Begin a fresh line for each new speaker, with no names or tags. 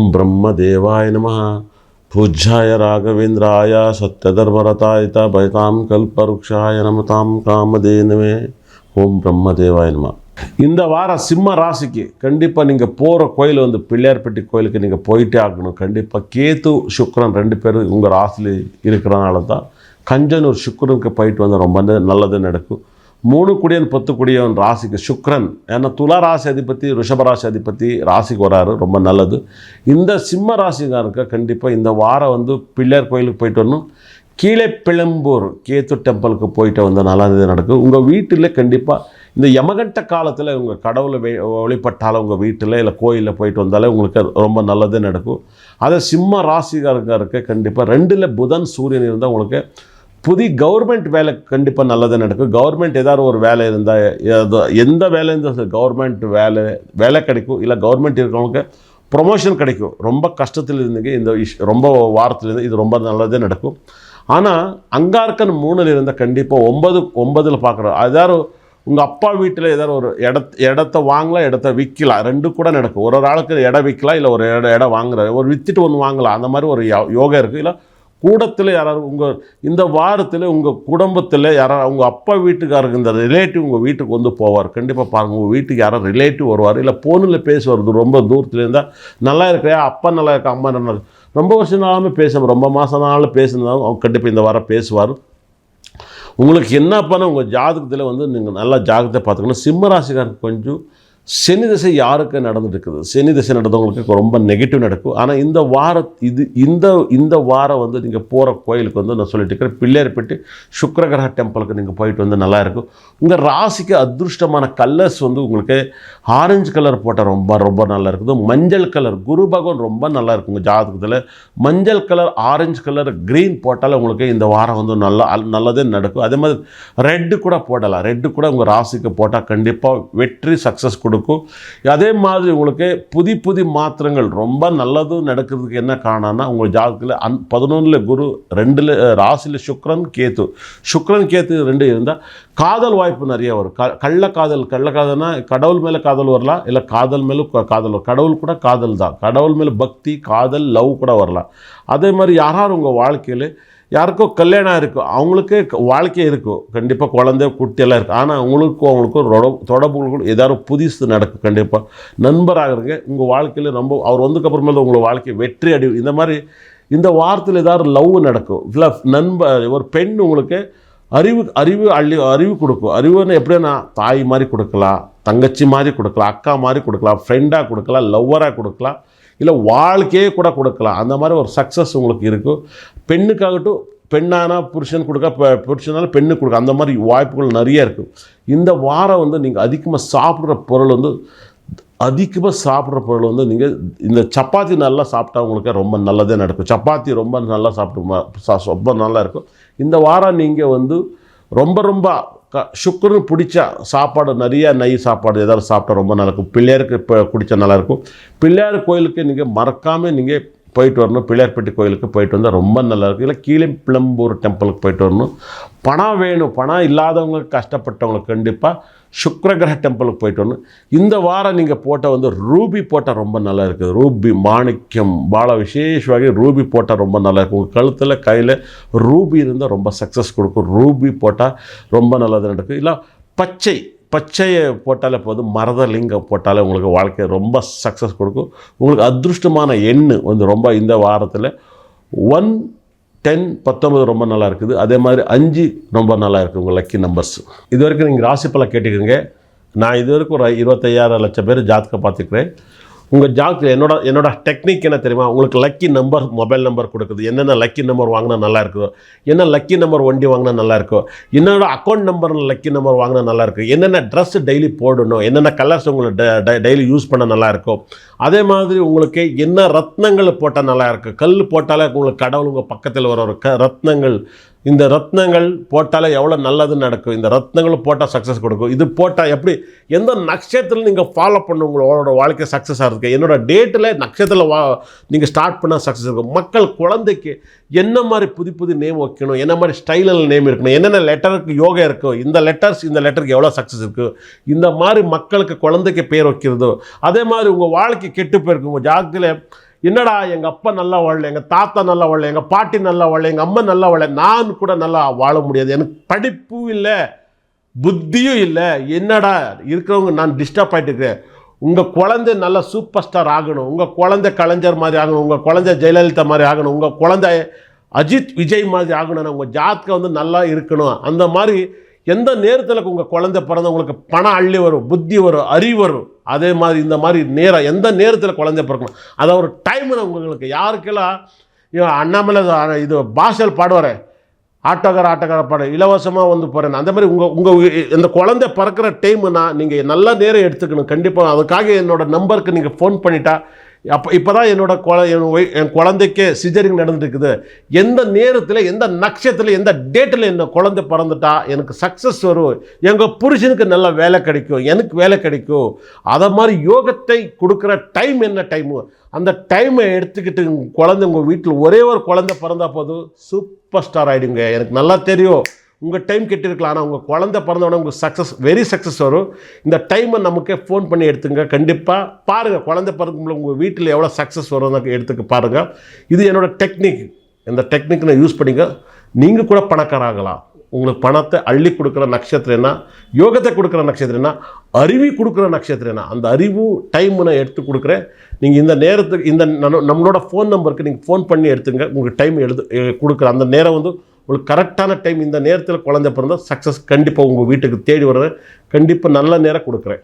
ஓம் பிரம்ம தேவாய நம பூஜ்யாய ராகவேந்திராய சத்யதர்மரதாய பயதாம் கல்பருக்ஷாய நமதாம் காமதேனுவே ஓம் பிரம்ம தேவாய நம இந்த வாரம் சிம்ம ராசிக்கு கண்டிப்பாக நீங்கள் போகிற கோயில் வந்து பிள்ளையார்பட்டி கோயிலுக்கு நீங்கள் போயிட்டே ஆகணும். கண்டிப்பாக கேத்து சுக்கிரன் ரெண்டு பேரும் உங்கள் ராசியில் இருக்கிறனால தான் கஞ்சனூர் சுக்கிரனுக்கு போயிட்டு வந்தால் ரொம்ப நல்லது நடக்கும். மூணு குடியன் பத்து குடியன் ராசிக்கு சுக்ரன். ஏன்னா துலா ராசி அதிபதி ரிஷப ராசி அதிபதி ராசிக்கு வராரு ரொம்ப நல்லது. இந்த சிம்ம ராசிக்காரருக்கு கண்டிப்பாக இந்த வாரம் வந்து பிள்ளையார் கோயிலுக்கு போயிட்டு வரணும். கீழே பிளம்பூர் கேத்து டெம்பிளுக்கு போயிட்டு வந்தால் நல்லது நடக்கும் உங்கள் வீட்டில் கண்டிப்பாக இந்த யமகண்ட காலத்தில் உங்கள் கடவுளை வெ வழிபட்டாலும் உங்கள் வீட்டில் இல்லை கோயிலில் போயிட்டு வந்தாலே உங்களுக்கு ரொம்ப நல்லது நடக்கும். அதை சிம்ம ராசிக்காரருக்கு கண்டிப்பாக ரெண்டில் புதன் சூரியன் இருந்தால் உங்களுக்கு புதிய கவர்மெண்ட் வேலை கண்டிப்பாக நல்லதாக நடக்கும் கவர்மெண்ட் ஏதாவது ஒரு வேலை இருந்தால் எந்த வேலை இருந்தால் கவர்மெண்ட் வேலை வேலை கிடைக்கும். இல்லை கவர்மெண்ட் இருக்கிறவங்களுக்கு ப்ரொமோஷன் கிடைக்கும். ரொம்ப கஷ்டத்தில் இருந்தீங்க இந்த இஷ் ரொம்ப வாரத்தில் இருந்து இது ரொம்ப நல்லதே நடக்கும் ஆனால் அங்கார்க்கன் மூணில் இருந்தால் கண்டிப்பாக ஒன்பது ஒன்பதில் பார்க்குறோம் ஏதாவது உங்கள் அப்பா வீட்டில் ஏதாவது ஒரு இடத்த இடத்த வாங்கலாம் இடத்த விற்கலாம் ரெண்டு கூட நடக்கும். ஒரு ஒரு ஆளுக்கு இடம் விற்கலாம் இல்லை ஒரு இடம் இடம் வாங்குற ஒரு விற்றுட்டு ஒன்று வாங்கலாம். அந்த மாதிரி ஒரு யோ- யோகா இருக்குது இல்லை கூடத்தில் யாராவது உங்கள் இந்த வாரத்தில் உங்கள் குடும்பத்தில் யாராவது உங்கள் அப்பா வீட்டுக்காரருக்கு இந்த ரிலேட்டிவ் உங்கள் வீட்டுக்கு வந்து போவார். கண்டிப்பாக பாருங்கள் உங்கள் வீட்டுக்கு யாராவது ரிலேட்டிவ் வருவார் இல்லை ஃபோனில் பேசுவார் ரொம்ப தூரத்தில் இருந்தால் நல்லா இருக்கிறா அப்பா நல்லா இருக்கா? அம்மா நல்லா இருக்கு. ரொம்ப வருஷம் நாளாமே பேசுவோம் ரொம்ப மாதம் நாளில் பேசினாலும் அவங்க கண்டிப்பாக இந்த வாரம் பேசுவார். உங்களுக்கு என்ன பண்ண உங்கள் ஜாதகத்தில் வந்து நீங்கள் நல்லா ஜாதகத்தை பார்த்துக்கணும். சிம்ம கொஞ்சம் சனி திசை யாருக்கு நடந்துருக்குது சனி திசை நடந்தவங்களுக்கு ரொம்ப நெகட்டிவ் நடக்கும். ஆனால் இந்த வார இது இந்த இந்த வாரம் வந்து நீங்கள் போகிற கோயிலுக்கு வந்து நான் சொல்லிட்டு இருக்கிறேன் பிள்ளையார்பட்டி சுக்கரகிரக டெம்பிளுக்கு நீங்கள் போயிட்டு வந்து நல்லா இருக்கும். உங்கள் ராசிக்கு அதிருஷ்டமான கலர்ஸ் வந்து உங்களுக்கு ஆரஞ்சு கலர் போட்டால் ரொம்ப ரொம்ப நல்லா இருக்குது. மஞ்சள் கலர் குரு பகவான் ரொம்ப நல்லா இருக்கும் உங்கள் ஜாதகத்தில். மஞ்சள் கலர் ஆரஞ்சு கலர் க்ரீன் போட்டால் உங்களுக்கு இந்த வாரம் வந்து நல்லா நல்லதே நடக்கும். அதே மாதிரி ரெட்டு கூட போடலாம். ரெட்டு கூட உங்கள் ராசிக்கு போட்டால் கண்டிப்பாக வெற்றி சக்ஸஸ் கொடுக்கும். அதே மாதிரி உங்களுக்கு புதி புதி மாத்திரங்கள் ரொம்ப நல்லதும் நடக்கிறதுக்கு என்ன காரணம்னா உங்கள் ஜாதகத்தில் அந் பதினொன்றில் குரு ரெண்டில் ராசியில் சுக்ரன் கேத்து. சுக்ரன் கேத்து ரெண்டு இருந்தால் காதல் வாய்ப்பு நிறைய வரும். க கள்ள காதல் கள்ள காதல்னா கடவுள் மேலே காதல் வரலாம் இல்லை காதல் மேலே காதல் வரும். கடவுள் கூட காதல் தான். கடவுள் மேலே பக்தி காதல் லவ் கூட வரலாம். அதே மாதிரி யாராரும் உங்கள் வாழ்க்கையில் யாருக்கோ கல்யாணம் இருக்கும் அவங்களுக்கே க- வாழ்க்கை இருக்கும் கண்டிப்பாக குழந்தை குட்டியெல்லாம் இருக்கும் ஆனால் அவங்களுக்கும் அவங்களுக்கும் ரொட- தொடர்புகளுக்கும் ஏதாவது புதுசு நடக்கும் கண்டிப்பாக நண்பராக இருங்க. உங்கள் வாழ்க்கையில் ரொம்ப அவர் வந்ததுக்கப்புறமேல உங்களை வாழ்க்கை வெற்றி அடி இந்த மாதிரி இந்த வாரத்தில் ஏதாவது லவ் நடக்கும் இல்லை நண்ப ஒரு பெண் உங்களுக்கு அறிவு அறிவு அள்ளி அறிவு கொடுக்கும். அறிவுன்னு எப்படின்னா தாய் மாதிரி கொடுக்கலாம் தங்கச்சி மாதிரி கொடுக்கலாம் அக்கா மாதிரி கொடுக்கலாம் ஃப்ரெண்டாக கொடுக்கலாம் லவ்வராக கொடுக்கலாம். இல்லை வாழ்க்கையே கூட கொடுக்கலாம். அந்த மாதிரி ஒரு சக்ஸஸ் உங்களுக்கு இருக்கும். பெண்ணுக்காகட்டும் பெண்ணானா புருஷன் கொடுக்க ப- புருஷனால பெண்ணுக்கு கொடுக்க அந்த மாதிரி வாய்ப்புகள் நிறைய இருக்கும். இந்த வாரம் வந்து நீங்கள் அதிகமாக சாப்பிட்ற பொருள் வந்து அதிகமாக சாப்பிட்ற பொருள் வந்து நீங்கள் இந்த சப்பாத்தி நல்லா சாப்பிட்டா உங்களுக்கு ரொம்ப நல்லதே நடக்கும். சப்பாத்தி ரொம்ப நல்லா சாப்பிட்டு சா- ரொம்ப நல்லா இருக்கும். இந்த வாரம் நீங்கள் வந்து ரொம்ப ரொம்ப க சுக்குன்னு பிடிச்ச சாப்பாடு நிறைய நெய் சாப்பாடு ஏதாவது சாப்பிட்டா ரொம்ப நல்லாயிருக்கும் பிள்ளையாருக்கு இப்போ குடித்தா நல்லாயிருக்கும் பிள்ளையார் கோயிலுக்கு நீங்கள் மறக்காமல் நீங்கள் போயிட்டு வரணும். பிள்ளையார்பட்டி கோயிலுக்கு போயிட்டு வந்தால் ரொம்ப நல்லாயிருக்கும். இல்லை கீழே பிளம்பூர் டெம்பிளுக்கு போயிட்டு வரணும். பணம் வேணும். பணம் இல்லாதவங்க கஷ்டப்பட்டவங்களுக்கு கண்டிப்பாக சுக்ரகிரக டெம்பிளுக்கு போயிட்டு வரணும். இந்த வாரம் நீங்கள் போட்டால் வந்து ரூபி போட்டால் ரொம்ப நல்லா இருக்குது ரூபி மாணிக்கம் பால விசேஷமாக ரூபி போட்டால் ரொம்ப நல்லா இருக்கும் உங்கள் கழுத்தில் கையில் ரூபி இருந்தால் ரொம்ப சக்ஸஸ் கொடுக்கும். ரூபி போட்டால் ரொம்ப நல்லது நடக்கும். இல்லை பச்சை பச்சையை போட்டாலே போதும் மரதலிங்கம் போட்டாலே உங்களுக்கு வாழ்க்கை ரொம்ப சக்ஸஸ் கொடுக்கும். உங்களுக்கு அதிருஷ்டமான எண்ணு வந்து ரொம்ப இந்த வாரத்தில் ஒன் டென் பத்தொன்பது ரொம்ப நல்லா இருக்குது. அதே மாதிரி அஞ்சு ரொம்ப நல்லா இருக்குது உங்கள் லக்கி நம்பர்ஸ் இது வரைக்கும் நீங்கள் ராசி கேட்டுக்கிறீங்க. நான் இது வரைக்கும் ஒரு இருபத்தையாயிரம் லட்சம் பேர் ஜாதகம் பார்த்துக்கிறேன் உங்கள் ஜாக்கில் என்னோட என்னோட டெக்னிக் என்ன தெரியுமா? உங்களுக்கு லக்கி நம்பர் மொபைல் நம்பர் கொடுக்குது. என்னென்ன லக்கி நம்பர் வாங்கினா நல்லா இருக்கும் என்ன லக்கி நம்பர் வண்டி வாங்கினா நல்லா இருக்கும் என்னோட அக்கௌண்ட் நம்பர் லக்கி நம்பர் வாங்கினா நல்லா இருக்கும் என்னென்ன ட்ரெஸ் டெய்லி போடணும் என்னென்ன கலர்ஸ் உங்களுக்கு டெய்லி யூஸ் பண்ண நல்லா இருக்கும் அதே மாதிரி உங்களுக்கு என்ன ரத்னங்கள் போட்டால் நல்லா இருக்கும் கல் போட்டாலே உங்களுக்கு கடவுள் உங்கள் பக்கத்தில் வர ஒரு க ரத்னங்கள் இந்த ரத்னங்கள் போட்டாலே எவ்வளோ நல்லது நடக்கும்? இந்த ரத்னங்கள் போட்டால் சக்ஸஸ் கொடுக்கும். இது போட்டால் எப்படி? எந்த நட்சத்திரம் நீங்கள் ஃபாலோ பண்ண உங்களோட வாழ்க்கை சக்ஸஸ் ஆகிறதுக்கு என்னோட டேட்டில் நட்சத்திரத்தில் வா நீங்கள் ஸ்டார்ட் பண்ணால் சக்ஸஸ் இருக்கும். மக்கள் குழந்தைக்கு என்ன மாதிரி புது புது நேம் வைக்கணும்? என்ன மாதிரி ஸ்டைலில் நேம் இருக்கணும்? என்னென்ன லெட்டருக்கு யோகா இருக்கும் இந்த லெட்டர்ஸ் இந்த லெட்டருக்கு எவ்வளோ சக்ஸஸ் இருக்குது இந்த மாதிரி மக்களுக்கு குழந்தைக்கு பேர் வைக்கிறதோ அதே மாதிரி உங்கள் வாழ்க்கை கெட்டு போயிருக்கு உங்கள் ஜாதகத்தில் என்னடா எங்கள் அப்பா நல்லா வாழல எங்கள் தாத்தா நல்லா வாழல எங்கள் பாட்டி நல்லா வாழல எங்கள் அம்மா நல்லா வாழல நான் கூட நல்லா வாழ முடியாது. எனக்கு படிப்பும் இல்லை புத்தியும் இல்லை. என்னடா இருக்கிறவங்க நான் டிஸ்டர்ப் ஆகிட்டு இருக்கிறேன் உங்கள் குழந்தை நல்ல சூப்பர் ஸ்டார் ஆகணும். உங்கள் குழந்தை கலைஞர் மாதிரி ஆகணும். உங்கள் குழந்தை ஜெயலலிதா மாதிரி ஆகணும். உங்கள் குழந்தை அஜித் விஜய் மாதிரி ஆகணும். உங்கள் ஜாத்கா வந்து நல்லா இருக்கணும். அந்த மாதிரி எந்த நேரத்தில் உங்கள் குழந்தை பிறந்த உங்களுக்கு பணம் அள்ளி வரும் புத்தி வரும் அறிவு வரும்? அதே மாதிரி இந்த மாதிரி நேரம் எந்த நேரத்தில் குழந்தை பிறக்கணும்? அதை ஒரு டைமில் உங்களுக்கு யாருக்கெல்லாம் அண்ணாமலை இது பாஷல் பாடுவார் ஆட்டோக்கார ஆட்டோக்கார பாட இலவசமாக வந்து போகிறேன் அந்த மாதிரி உங்கள் உங்கள் இந்த குழந்தை பிறக்கிற டைம்னா நீங்கள் நல்ல நேரம் எடுத்துக்கணும். கண்டிப்பாக அதுக்காக என்னோட நம்பருக்கு நீங்கள் ஃபோன் பண்ணிட்டா அப்போ இப்போ தான் என்னோட குழ என் குழந்தைக்கே என் சிஜரிங் நடந்துருக்குது எந்த நேரத்தில் எந்த நட்சத்திரத்தில் எந்த டேட்டில் என்ன குழந்தை பிறந்துட்டா எனக்கு சக்ஸஸ் வரும். எங்கள் புருஷனுக்கு நல்ல வேலை கிடைக்கும் எனக்கு வேலை கிடைக்கும். அதை மாதிரி யோகத்தை கொடுக்குற டைம் என்ன டைமு அந்த டைமை எடுத்துக்கிட்டு குழந்தை உங்கள் வீட்டில் ஒரே ஒரு குழந்தை பிறந்தா போதும் சூப்பர் ஸ்டார் ஆகிடுங்க எனக்கு நல்லா தெரியும். உங்கள் டைம் கெட்டிருக்கலாம். ஆனால் உங்கள் குழந்தை பிறந்தவொடனே உங்களுக்கு சக்ஸஸ் வெரி சக்ஸஸ் வரும். இந்த டைமை நமக்கே ஃபோன் பண்ணி எடுத்துங்க. கண்டிப்பாக பாருங்கள் குழந்தை பிறக்கும்போது உங்கள் வீட்டில் எவ்வளோ சக்ஸஸ் வரும்னு எடுத்துக்க பாருங்கள் இது என்னோட டெக்னிக் இந்த டெக்னிக் நான் யூஸ் பண்ணிங்க. நீங்கள் கூட பணக்காராகலாம் உங்களுக்கு பணத்தை அள்ளி கொடுக்குற நட்சத்திரம் என்ன? யோகத்தை கொடுக்குற நட்சத்திரம் என்ன? அறிவு கொடுக்குற நட்சத்திரம் என்ன? அந்த அறிவு டைம் நான் எடுத்து கொடுக்குறேன். நீங்கள் இந்த நேரத்துக்கு இந்த நம்மளோட ஃபோன் நம்பருக்கு நீங்கள் ஃபோன் பண்ணி எடுத்துங்க. உங்களுக்கு டைம் எழுது கொடுக்குற அந்த நேரம் வந்து உங்களுக்கு கரெக்டான டைம் இந்த நேரத்தில் குழந்தை பிறந்தால் சக்ஸஸ் கண்டிப்பாக உங்கள் வீட்டுக்கு தேடி வர்றேன். கண்டிப்பாக நல்ல நேரம் கொடுக்குறேன்.